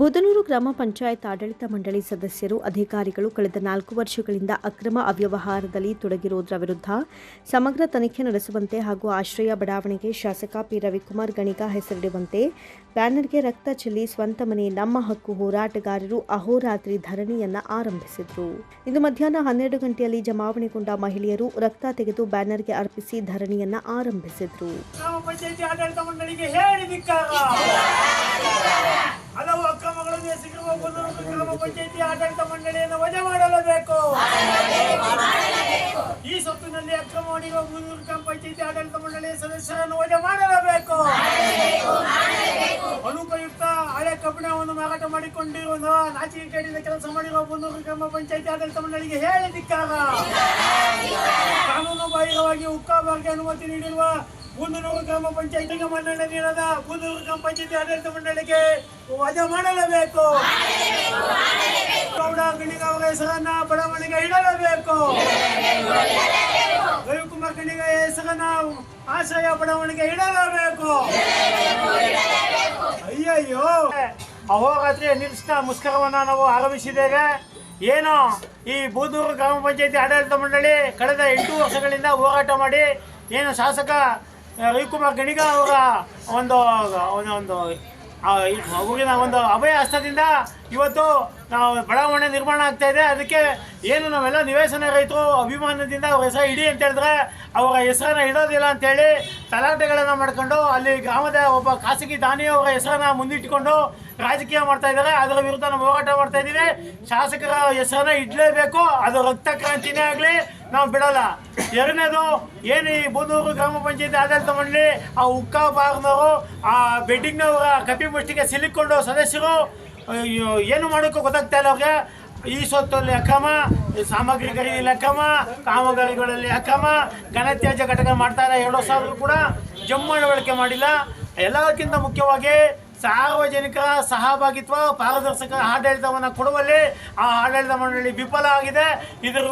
ಬುದನೂರು ಗ್ರಾಮ ಪಂಚಾಯತ್ ಆಡಳಿತ ಮಂಡಳಿ ಸದಸ್ಯರು, ಅಧಿಕಾರಿಗಳು ಕಳೆದ ನಾಲ್ಕು ವರ್ಷಗಳಿಂದ ಅಕ್ರಮ ಅವ್ಯವಹಾರದಲ್ಲಿ ತೊಡಗಿರುವುದರ ವಿರುದ್ಧ ಸಮಗ್ರ ತನಿಖೆ ನಡೆಸುವಂತೆ ಹಾಗೂ ಆಶ್ರಯ ಬಡಾವಣೆಗೆ ಶಾಸಕ ಪಿ. ರವಿಕುಮಾರ್ ಗಣಿಗ ಹೆಸರಿಡುವಂತೆ ಬ್ಯಾನರ್ಗೆ ರಕ್ತ ಚೆಲ್ಲಿ ಸ್ವಂತ ಮನೆ, ನಮ್ಮ ಹಕ್ಕು ಹೋರಾಟಗಾರರು ಅಹೋರಾತ್ರಿ ಧರಣಿಯನ್ನ ಆರಂಭಿಸಿದರು. ಇಂದು ಮಧ್ಯಾಹ್ನ ಹನ್ನೆರಡು ಗಂಟೆಯಲ್ಲಿ ಜಮಾವಣೆಗೊಂಡ ಮಹಿಳೆಯರು ರಕ್ತ ತೆಗೆದು ಬ್ಯಾನರ್ಗೆ ಅರ್ಪಿಸಿ ಧರಣಿಯನ್ನ ಆರಂಭಿಸಿದರು ಗ್ರಾಮ ಪಂಚಾಯತಿ ಆಡಳಿತ ಮಂಡಳಿಗೆ ಹೇಳಿ ಧಿಕ್ಕಾರ ಹಲವು ಎಸಗಿರುವ ಬುದನೂರು ಗ್ರಾಮ ಪಂಚಾಯಿತಿ ಆಡಳಿತ ಮಂಡಳಿಯನ್ನು ವಜೆ ಮಾಡಲೇಬೇಕು. ಈ ಸೊತ್ತಿನಲ್ಲಿ ಅಕ್ರಮ ಮಾಡಿರುವ ಗ್ರಾಮ ಪಂಚಾಯಿತಿ ಆಡಳಿತ ಮಂಡಳಿಯ ಸದಸ್ಯರನ್ನು ವಜೆ ಮಾಡಲೇಬೇಕು. ಅನುಪಯುಕ್ತ ಹಳೆ ಕಬ್ಬಿಣವನ್ನು ಮಾರಾಟ ಮಾಡಿಕೊಂಡಿರುವ ನಾಚಿಕೆ ಕೇಳಿದ ಕೆಲಸ ಮಾಡಿರುವ ಬುದನೂರು ಗ್ರಾಮ ಪಂಚಾಯಿತಿ ಆಡಳಿತ ಮಂಡಳಿಗೆ ಹೇಳಿ ಕಾನೂನು ಬಾಹಿರವಾಗಿ ಹುಕ್ಕಾಬಾರ್ಗೆ ಅನುಮತಿ ನೀಡಿರುವ ಬೂಂದನೂರು ಗ್ರಾಮ ಪಂಚಾಯತಿಗೆ ಮನ್ನಣೆ ನೀಡದ ಬೂಂದನೂರು ಗ್ರಾಮ ಪಂಚಾಯತಿ ಆಡಳಿತ ಮಂಡಳಿಗೆ ವಜಾ ಮಾಡಲೇಬೇಕು. ಗೌಡ ಗಣಿಗ ಅವರ ಹೆಸರನ್ನ ಬಡಾವಣೆಗೆ ಇಡಲೇಬೇಕು. ರವಿಕುಮಾರ್ ಗಣಿಗ ಹೆಸರನ್ನ ಆಶ್ರಯ ಬಡಾವಣೆಗೆ ಇಡಲೇಬೇಕು. ಅಯ್ಯಯ್ಯೋ. ಅಹೋರಾತ್ರಿ ಅನಿರ್ದಿಷ್ಟ ಮುಷ್ಕರವನ್ನ ನಾವು ಆರಂಭಿಸಿದ್ದೇವೆ. ಏನು ಈ ಬೂದೂರು ಗ್ರಾಮ ಪಂಚಾಯತಿ ಆಡಳಿತ ಮಂಡಳಿ ಕಳೆದ ಎಂಟು ವರ್ಷಗಳಿಂದ ಹೋರಾಟ ಮಾಡಿ, ಏನು ಶಾಸಕ ರವಿಕುಮಾರ್ ಗಣಿಗ ಅವರ ಒಂದು, ಒಂದು- ಮಗುವಿನ ಒಂದು ಅಭಯ ಹಸ್ತದಿಂದ ಇವತ್ತು ನಾವು ಬಡಾವಣೆ ನಿರ್ಮಾಣ ಆಗ್ತಾ ಇದೆ. ಅದಕ್ಕೆ ಏನು ನಾವೆಲ್ಲ ನಿವೇಶನ ರೈತರು ಅಭಿಮಾನದಿಂದ ಅವ್ರ ಹೆಸರು ಇಡಿ ಅಂತ ಹೇಳಿದ್ರೆ ಅವರ ಹೆಸರನ್ನ ಇಡೋದಿಲ್ಲ ಅಂತೇಳಿ ತಲಾಟೆಗಳನ್ನು ಮಾಡ್ಕೊಂಡು ಅಲ್ಲಿ ಗ್ರಾಮದ ಒಬ್ಬ ಖಾಸಗಿ ದಾನಿಯವರ ಹೆಸರನ್ನ ಮುಂದಿಟ್ಟುಕೊಂಡು ರಾಜಕೀಯ ಮಾಡ್ತಾ ಇದ್ದಾರೆ, ಅದರ ವಿರುದ್ಧ ನಾವು ಹೋರಾಟ ಮಾಡ್ತಾ ಇದ್ದೀವಿ. ಶಾಸಕರ ಹೆಸರನ್ನ ಇಡ್ಲೇಬೇಕು, ಅದು ರಕ್ತ ಕ್ರಾಂತಿನೇ ಆಗಲಿ, ನಾವು ಬಿಡಲ್ಲ. ಎರಡನೇದು, ಏನು ಈ ಬೂದೂರು ಗ್ರಾಮ ಪಂಚಾಯತಿ ಆಡಳಿತ ಮಂಡಳಿ, ಆ ಉಕ್ಕ ಬಾರ್ನವರು ಆ ಬೆಡ್ಡಿಂಗ್ನವರ ಕಪಿ ಮುಷ್ಟಿಗೆ ಸಿಲುಕೊಂಡು ಸದಸ್ಯರು ಏನು ಮಾಡೋಕ್ಕೂ ಗೊತ್ತಾಗ್ತಾ ಇಲ್ಲ ಅವ್ರಿಗೆ. ಈ ಸೊತ್ತಲ್ಲಿ ಅಕ್ರಮ ಈ ಸಾಮಗ್ರಿ ಖರೀದಿಯಲ್ಲಿ ಅಕ್ರಮ, ಕಾಮಗಾರಿಗಳಲ್ಲಿ ಅಕ್ರಮ, ಘನತ್ಯಾಜ್ಯ ಘಟಕ ಮಾಡ್ತಾರೆ ಎರಡು ಸಾವಿರ ಕೂಡ ಜಮ್ಮು ಬಳಕೆ ಮಾಡಿಲ್ಲ. ಎಲ್ಲದಕ್ಕಿಂತ ಮುಖ್ಯವಾಗಿ ಸಾರ್ವಜನಿಕರ ಸಹಭಾಗಿತ್ವ, ಪಾರದರ್ಶಕ ಆಡಳಿತವನ್ನು ಕೊಡುವಲ್ಲಿ ಆ ಆಡಳಿತ ಮಂಡಳಿ ವಿಫಲ ಆಗಿದೆ. ಇದರ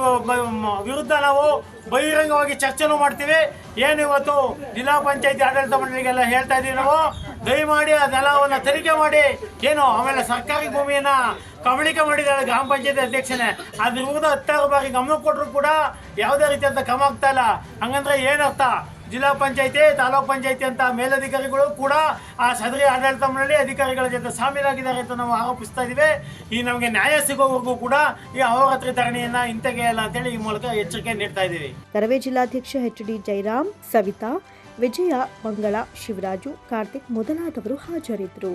ವಿರುದ್ಧ ನಾವು ಬಹಿರಂಗವಾಗಿ ಚರ್ಚೆನೂ ಮಾಡ್ತೀವಿ. ಏನು ಇವತ್ತು ಜಿಲ್ಲಾ ಪಂಚಾಯತಿ ಆಡಳಿತ ಮಂಡಳಿಗೆಲ್ಲ ಹೇಳ್ತಾ ಇದ್ದೀವಿ ನಾವು? ದಯಮಾಡಿ ಅದೆಲ್ಲವನ್ನು ತನಿಖೆ ಮಾಡಿ. ಏನು, ಆಮೇಲೆ ಸರ್ಕಾರಿ ಭೂಮಿಯನ್ನ ಕಬಳಿಕೆ ಮಾಡಿದ್ದಾರೆ ಗ್ರಾಮ ಪಂಚಾಯತಿ ಅಧ್ಯಕ್ಷನೇ. ಅದ್ರ ವಿರುದ್ಧ ಹತ್ತಾರು ಬಾರಿ ಗಮನ ಕೊಟ್ಟರು ಕೂಡ ಯಾವುದೇ ರೀತಿಯಾದ ಕ್ರಮ ಆಗ್ತಾ ಇಲ್ಲ. ಹಂಗಂದ್ರೆ ಏನರ್ಥ? ಜಿಲ್ಲಾ ಪಂಚಾಯತಿ, ತಾಲೂಕ್ ಪಂಚಾಯತಿ ಅಂತ ಮೇಲಧಿಕಾರಿಗಳು ಕೂಡ ಆ ಸದರಿ ಆಡಳಿತ ಮಂಡಳಿ ಅಧಿಕಾರಿಗಳ ಜೊತೆ ಶಾಮೀಲಾಗಿದ್ದಾರೆ ಅಂತ ನಾವು ಆರೋಪಿಸ್ತಾ ಇದೀವಿ ಈ ನಮಗೆ ನ್ಯಾಯ ಸಿಗೋವರೆಗೂ ಕೂಡ ಈ ಅಹೋರಾತ್ರಿ ಧರಣಿಯನ್ನ ಹಿಂತೆಗೆಯಲ್ಲ ಅಂತೇಳಿ ಈ ಮೂಲಕ ಎಚ್ಚರಿಕೆ ನೀಡ್ತಾ ಇದ್ದೀವಿ. ಕರವೇ ಜಿಲ್ಲಾಧ್ಯಕ್ಷ ಎಚ್ ಡಿ ಜೈರಾಮ್ ಸವಿತಾ, ವಿಜಯ ಮಂಗಳ, ಶಿವರಾಜು, ಕಾರ್ತಿಕ್ ಮೊದಲಾದವರು ಹಾಜರಿದ್ದರು.